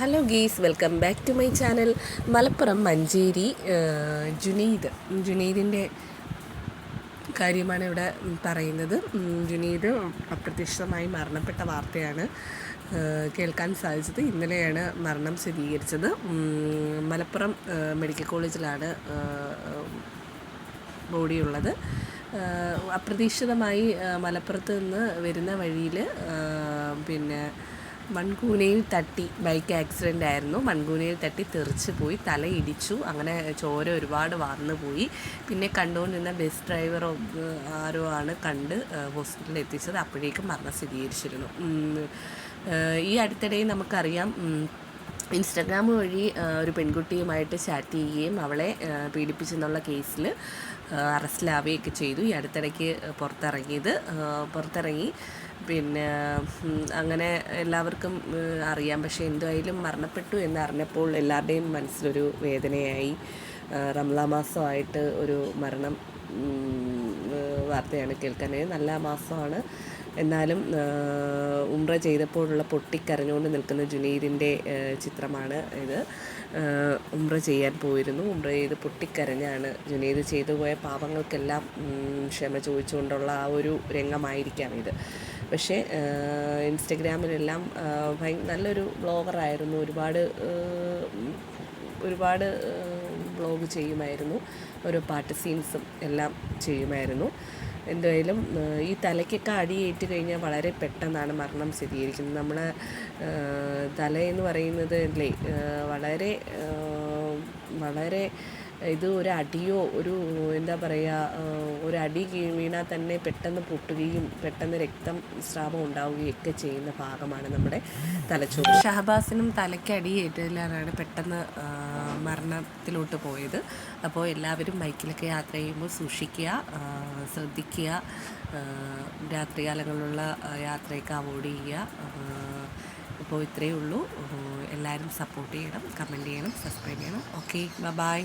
Hello guys welcome back to my channel Malappuram Manjeri Juneed. ജുനീദിന്റെ കാര്യമാണ് ഇവിടെ പറയുന്നത്. ജുനീദ് അപ്രത്യക്ഷിതമായി മരണപ്പെട്ട വാർത്തയാണ് കേൾക്കാൻ സാധിച്ചത്. ഇന്നലെയാണ് മരണം സ്ഥിരീകരിച്ചത്. മലപ്പുറം മെഡിക്കൽ കോളേജിലാണ് ബോഡിയുള്ളത്. അപ്രതീക്ഷിതമായി മലപ്പുറത്ത് നിന്ന് വരുന്ന വഴിയിൽ പിന്നെ മൺകൂനയിൽ തട്ടി ബൈക്ക് ആക്സിഡന്റ് ആയിരുന്നു. മൺകൂനയിൽ തട്ടി തെറിച്ച് പോയി തല ഇടിച്ചു. അങ്ങനെ ചോര ഒരുപാട് വാർന്നു പോയി. പിന്നെ കണ്ടുകൊണ്ടിരുന്ന ബസ് ഡ്രൈവർ ആരോ ആണ് കണ്ട് ഹോസ്പിറ്റലിൽ എത്തിച്ചത്. അപ്പോഴേക്കും മരണം സ്ഥിരീകരിച്ചിരുന്നു. ഈ അടുത്തിടെ നമുക്കറിയാം ഇൻസ്റ്റഗ്രാം വഴി ഒരു പെൺകുട്ടിയുമായിട്ട് ചാറ്റ് ചെയ്യുകയും അവളെ പീഡിപ്പിച്ചെന്നുള്ള കേസിൽ അറസ്റ്റിലാവുകയൊക്കെ ചെയ്തു. ഈ അടുത്തിടയ്ക്ക് പുറത്തിറങ്ങിയത് പുറത്തിറങ്ങി പിന്നെ അങ്ങനെ എല്ലാവർക്കും അറിയാം. പക്ഷേ എന്തായാലും മരണപ്പെട്ടു എന്നറിഞ്ഞപ്പോൾ എല്ലാവരുടെയും മനസ്സിലൊരു വേദനയായി. റംലാ മാസമായിട്ട് ഒരു മരണം വാർത്തയാണ് കേൾക്കാൻ. നല്ല മാസമാണ്. എന്നാലും ഉംറ ചെയ്തപ്പോഴുള്ള പൊട്ടിക്കരഞ്ഞുകൊണ്ട് നിൽക്കുന്ന ജുനീദിന്റെ ചിത്രമാണ് ഇത്. ഉംറ ചെയ്യാൻ പോയിരുന്നു. ഉംറ ചെയ്ത് പൊട്ടിക്കരഞ്ഞാണ് ജുനീദ് ചെയ്തു പോയ പാപങ്ങൾക്കെല്ലാം ക്ഷമ ചോദിച്ചുകൊണ്ടുള്ള ആ ഒരു രംഗമായിരിക്കാം ഇത്. പക്ഷേ ഇൻസ്റ്റഗ്രാമിലെല്ലാം നല്ലൊരു ബ്ലോഗറായിരുന്നു. ഒരുപാട് ഒരുപാട് ബ്ലോഗ് ചെയ്യുമായിരുന്നു. ഓരോ പാട്ട് സീൻസും എല്ലാം ചെയ്യുമായിരുന്നു. എന്തായാലും ഈ തലയ്ക്കൊക്കെ അടിയേറ്റ് കഴിഞ്ഞാൽ വളരെ പെട്ടെന്നാണ് മരണം സ്ഥിരീകരിക്കുന്നത്. നമ്മൾ തലയെന്ന് പറയുന്നത് അല്ലേ വളരെ വളരെ ഇത് ഒരു അടിയോ ഒരു എന്താ പറയുക ഒരു അടി വീണാൽ തന്നെ പെട്ടെന്ന് പൊട്ടുകയും പെട്ടെന്ന് രക്തം സ്രാവം ഉണ്ടാവുകയും ഒക്കെ ചെയ്യുന്ന ഭാഗമാണ് നമ്മുടെ തലച്ചോറ്. ഷഹബാസിനും തലയ്ക്ക് അടിയേറ്റതിലാണ് പെട്ടെന്ന് മരണത്തിലോട്ട് പോയത്. അപ്പോൾ എല്ലാവരും ബൈക്കിലൊക്കെ യാത്ര ചെയ്യുമ്പോൾ സൂക്ഷിക്കുക ശ്രദ്ധിക്കുക രാത്രികാലങ്ങളിലുള്ള യാത്രയൊക്കെ അവോയ്ഡ് ചെയ്യുക. ഇപ്പോൾ ഇത്രയേ ഉള്ളൂ. എല്ലാവരും സപ്പോർട്ട് ചെയ്യണം കമന്റ് ചെയ്യണം സബ്സ്ക്രൈബ് ചെയ്യണം. Okay bye